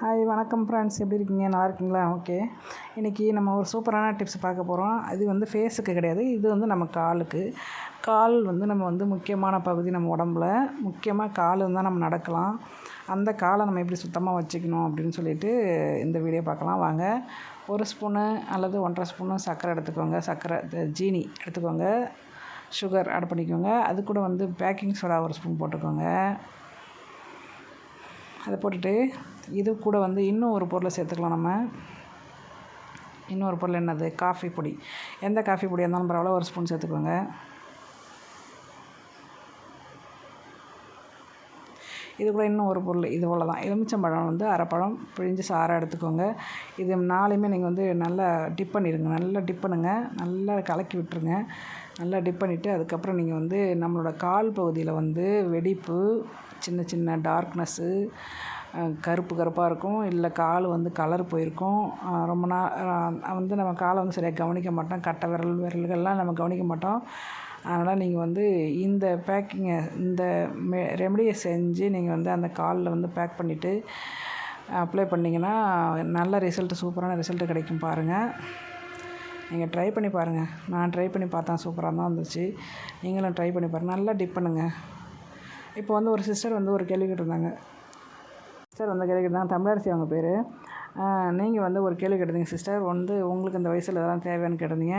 Hi வணக்கம் friends எப்படி இருக்கீங்க? நல்லா இருக்கீங்களா? ஓகே இன்றைக்கி நம்ம ஒரு சூப்பரான டிப்ஸ் பார்க்க போகிறோம் அது வந்து ஃபேஸுக்கு கிடையாது. இது வந்து நம்ம காலுக்கு. கால் வந்து நம்ம வந்து முக்கியமான பகுதி நம்ம உடம்புல. முக்கியமாக கால் இருந்தால் நம்ம நடக்கலாம். அந்த காலை நம்ம எப்படி சுத்தமாக வச்சுக்கணும் அப்படின்னு சொல்லிட்டு இந்த வீடியோ பார்க்கலாம். வாங்க. ஒரு ஸ்பூனு அல்லது ஒன்றரை ஸ்பூனு சர்க்கரை எடுத்துக்கோங்க. சர்க்கரை ஜீனி எடுத்துக்கோங்க. சுகர் ஆட் பண்ணிக்கோங்க. அது கூட வந்து பேக்கிங் சோடா ஒரு ஸ்பூன் போட்டுக்கோங்க. அதை போட்டுட்டு இது கூட வந்து இன்னும் ஒரு பொருளை சேர்த்துக்கலாம் நம்ம. இன்னொரு பொருள் என்னது? காஃபி பொடி. எந்த காஃபி பொடியாக இருந்தாலும் பரவாயில்ல ஒரு ஸ்பூன் சேர்த்துக்கோங்க. இது கூட இன்னும் ஒரு பொருள் இது போல் தான் எலுமிச்சம்பழம் வந்து அரைப்பழம் பிழிஞ்சு சாராக எடுத்துக்கோங்க. இது நாளையுமே நீங்கள் வந்து நல்லா டிப் பண்ணிடுங்க நல்லா டிப் பண்ணுங்கள் நல்லா கலக்கி விட்டுருங்க. நல்லா டிப் பண்ணிவிட்டு அதுக்கப்புறம் நீங்கள் வந்து நம்மளோட கால் பகுதியில் வந்து வெடிப்பு சின்ன சின்ன டார்க்னஸ்ஸு கருப்பு கருப்பாக இருக்கும். இல்லை கால் வந்து கலர் போயிருக்கும். ரொம்ப நாள் வந்து நம்ம காலை வந்து சரியாக கவனிக்க மாட்டோம். கட்டை விரல் விரல்கள்லாம் நம்ம கவனிக்க மாட்டோம். அதனால் நீங்கள் வந்து இந்த பேக்கிங்கை இந்த மெ ரெமடியை செஞ்சு நீங்கள் வந்து அந்த காலில் வந்து பேக் பண்ணிவிட்டு அப்ளை பண்ணிங்கன்னா நல்ல ரிசல்ட்டு சூப்பரான ரிசல்ட்டு கிடைக்கும் பாருங்கள் நீங்கள் ட்ரை பண்ணி பாருங்கள். நான் ட்ரை பண்ணி பார்த்தேன். சூப்பராக தான் இருந்துச்சு. நீங்களும் ட்ரை பண்ணி பாருங்கள். நல்லா டிப் பண்ணுங்கள் இப்போ வந்து ஒரு சிஸ்டர் வந்து ஒரு கேள்வி கேட்டிருந்தாங்க. சிஸ்டர் வந்து கேள்வி கேட்டாங்க தமிழரசி அவங்க பேர். நீங்கள் வந்து ஒரு கேள்வி கேட்டிருந்தீங்க சிஸ்டர் வந்து உங்களுக்கு இந்த வயசில் இதெல்லாம் தேவையானு கேட்டிருந்தீங்க.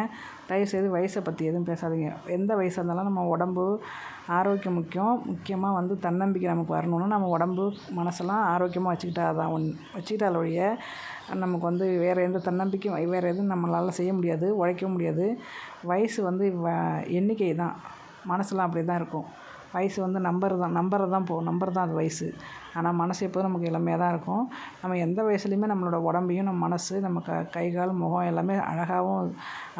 தயவுசெய்து வயசை பற்றி எதுவும் பேசாதீங்க. எந்த வயசாக இருந்தாலும் நம்ம உடம்பு ஆரோக்கியம் முக்கியம். முக்கியமாக வந்து தன்னம்பிக்கை நமக்கு வரணும்னா நம்ம உடம்பு மனசெல்லாம் ஆரோக்கியமாக வச்சுக்கிட்டா தான் ஒன் வச்சுக்கிட்டால் ஒழிய நமக்கு வந்து வேறு எந்த தன்னம்பிக்கையும் வேறு எதுவும் நம்மளால் செய்ய முடியாது உழைக்க முடியாது. வயசு வந்து வ எண்ணிக்கை தான். மனசுலாம் அப்படி தான் இருக்கும். வயசு வந்து நம்பர் தான் நம்பரை தான் போ நம்பர் தான் அது வயசு. ஆனால் மனசு எப்போதும் நமக்கு இளமையாக தான் இருக்கும். நம்ம எந்த வயசுலையுமே நம்மளோட உடம்பையும் நம்ம மனசு நம்ம க கை கால் முகம் எல்லாமே அழகாகவும்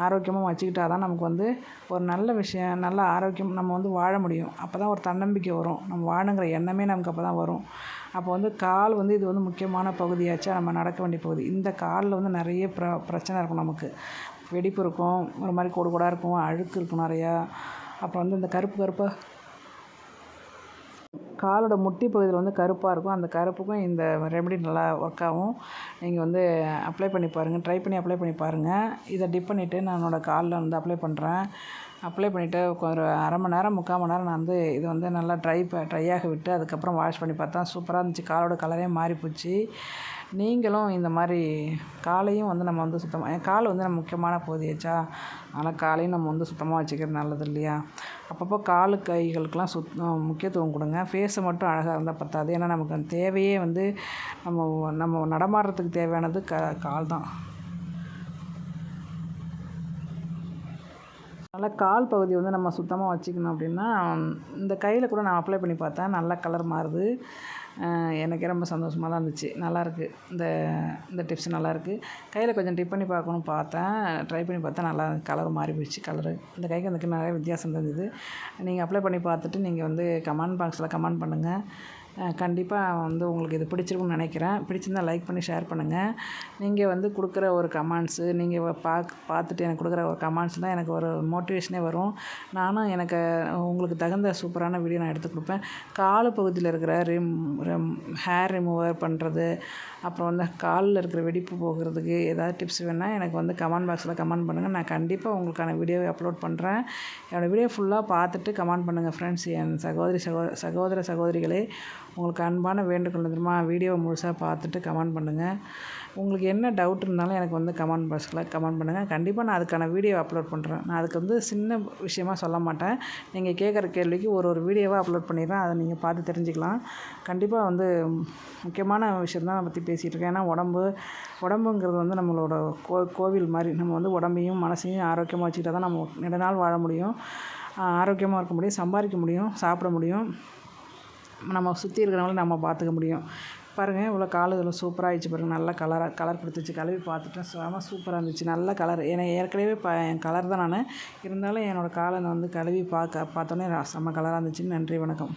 ஆரோக்கியமாக வச்சுக்கிட்டா தான் நமக்கு வந்து ஒரு நல்ல விஷயம் நல்ல ஆரோக்கியம் நம்ம வந்து வாழ முடியும். அப்போ தான் ஒரு தன்னம்பிக்கை வரும். நம்ம வாழணுங்கிற எண்ணமே நமக்கு அப்போ தான் வரும். அப்போ வந்து கால் வந்து இது வந்து முக்கியமான பகுதியாச்சா நம்ம நடக்க வேண்டிய பகுதி. இந்த காலில் வந்து நிறைய ப்ர பிரச்சனை இருக்கும் நமக்கு. வெடிப்பு இருக்கும் ஒரு மாதிரி கோடு கோடாக இருக்கும் அழுக்கு இருக்கும் நிறையா. அப்புறம் வந்து இந்த கருப்பு கருப்பாக காலோட முட்டி பகுதியில் வந்து கருப்பாக இருக்கும். அந்த கருப்புக்கும் இந்த ரெமெடி நல்லா ஒர்க் ஆகும். நீங்கள் வந்து அப்ளை பண்ணி பாருங்கள் ட்ரை பண்ணி அப்ளை பண்ணி பாருங்கள் இதை டிப் பண்ணிவிட்டு நான் என்னோடய காலில் வந்து அப்ளை பண்ணுறேன் அப்ளை பண்ணிவிட்டு ஒரு அரை மணி நேரம் முக்கால் மணி நேரம் நான் வந்து இது வந்து நல்லா ட்ரை ப ட்ரையாக விட்டு அதுக்கப்புறம் வாஷ் பண்ணி பார்த்தா சூப்பராக இருந்துச்சு. காலோட கலரே மாறி போச்சு நீங்களும் இந்த மாதிரி காலையும் வந்து நம்ம வந்து சுத்தமாக கால் வந்து நம்ம முக்கியமான பகுதியாச்சா அதனால் காலையும் நம்ம வந்து சுத்தமாக வச்சுக்கிறது நல்லது இல்லையா? அப்பப்போ காலு கைகளுக்கெலாம் சுத் முக்கியத்துவம் கொடுங்க. ஃபேஸை மட்டும் அழகாக இருந்தால் பத்தாது. ஏன்னா நமக்கு தேவையே வந்து நம்ம நம்ம நடமாடுறதுக்கு தேவையானது க கால் தான். நல்லா கால் பகுதி வந்து நம்ம சுத்தமாக வச்சுக்கணும் அப்படின்னா இந்த கையில் கூட நான் அப்ளை பண்ணி பார்த்தேன். நல்லா கலர் மாறுது. எனக்கே ரொம்ப சந்தோஷமாக தான் இருந்துச்சு. நல்லாயிருக்கு இந்த இந்த டிப்ஸ் நல்லாயிருக்கு கையில் கொஞ்சம் டிப் பண்ணி பார்க்கணும் பார்த்தேன். ட்ரை பண்ணி பார்த்தேன் நல்லா கலர் மாறி போயிடுச்சு கலரு இந்த கைக்கு அந்த நிறைய வித்தியாசம் இருந்தது நீங்கள் அப்ளை பண்ணி பார்த்துட்டு நீங்கள் வந்து கமெண்ட் பாக்ஸில் கமெண்ட் பண்ணுங்கள் கண்டிப்பாக வந்து உங்களுக்கு இது பிடிச்சிருக்குன்னு நினைக்கிறேன். பிடிச்சிருந்தா லைக் பண்ணி ஷேர் பண்ணுங்கள் நீங்கள் வந்து கொடுக்குற ஒரு கமெண்ட்ஸு நீங்கள் பாக் பார்த்துட்டு எனக்கு கொடுக்குற ஒரு கமெண்ட்ஸ் தான் எனக்கு ஒரு மோட்டிவேஷனே வரும். நானும் எனக்கு உங்களுக்கு தகுந்த சூப்பரான வீடியோ நான் எடுத்து கொடுப்பேன். கால பகுதியில் இருக்கிற ரிம் ரிம் ஹேர் ரிமூவர் பண்ணுறது அப்புறம் வந்து காலில் இருக்கிற வெடிப்பு போகிறதுக்கு ஏதாவது டிப்ஸ் வேணால் எனக்கு வந்து கமெண்ட் பாக்ஸில் கமெண்ட் பண்ணுங்கள் நான் கண்டிப்பாக உங்களுக்கான வீடியோவை அப்லோட் பண்ணுறேன் என்னோடய வீடியோ ஃபுல்லாக பார்த்துட்டு கமெண்ட் பண்ணுங்கள் ஃப்ரெண்ட்ஸ் என் சகோதரி சகோ சகோதர சகோதரிகளே. உங்களுக்கு அன்பான வேண்டுகோள் தெரியுமா? வீடியோவை முழுசாக பார்த்துட்டு கமெண்ட் பண்ணுங்கள் உங்களுக்கு என்ன டவுட் இருந்தாலும் எனக்கு வந்து கமெண்ட் பாக்ஸில் கமெண்ட் பண்ணுங்கள் கண்டிப்பாக நான் அதுக்கான வீடியோ அப்லோட் பண்ணுறேன் நான் அதுக்கு வந்து சின்ன விஷயமா சொல்ல மாட்டேன். நீங்கள் கேட்குற கேள்விக்கு ஒரு ஒரு வீடியோவாக அப்லோட் பண்ணிடுறேன். அதை நீங்கள் பார்த்து தெரிஞ்சுக்கலாம். கண்டிப்பாக வந்து முக்கியமான விஷயம் தான் பற்றி பேசிகிட்டு இருக்கேன். ஏன்னா உடம்பு உடம்புங்கிறது வந்து நம்மளோட கோ கோவில் மாதிரி. நம்ம வந்து உடம்பையும் மனசையும் ஆரோக்கியமாக வச்சுக்கிட்டா தான் நம்ம நெடுநாள் வாழ முடியும். ஆரோக்கியமாக இருக்க முடியும் சம்பாதிக்க முடியும் சாப்பிட முடியும். நம்ம சுற்றி இருக்கிறவங்கள நம்ம பார்த்துக்க முடியும். பாருங்கள் இவ்வளோ கால் இவ்வளோ சூப்பராக ஆயிடுச்சு பாருங்கள் நல்லா கலராக கலர் கொடுத்துச்சு. கழுவி பார்த்துட்டேன். செம சூப்பராக இருந்துச்சு. நல்ல கலர் ஏன்னா ஏற்கனவே ப என் கலர் தான் நான். இருந்தாலும் என்னோடய காலை நான் வந்து கழுவி பார்க்க பார்த்தோன்னே செம்ம கலராக இருந்துச்சு. நன்றி வணக்கம்.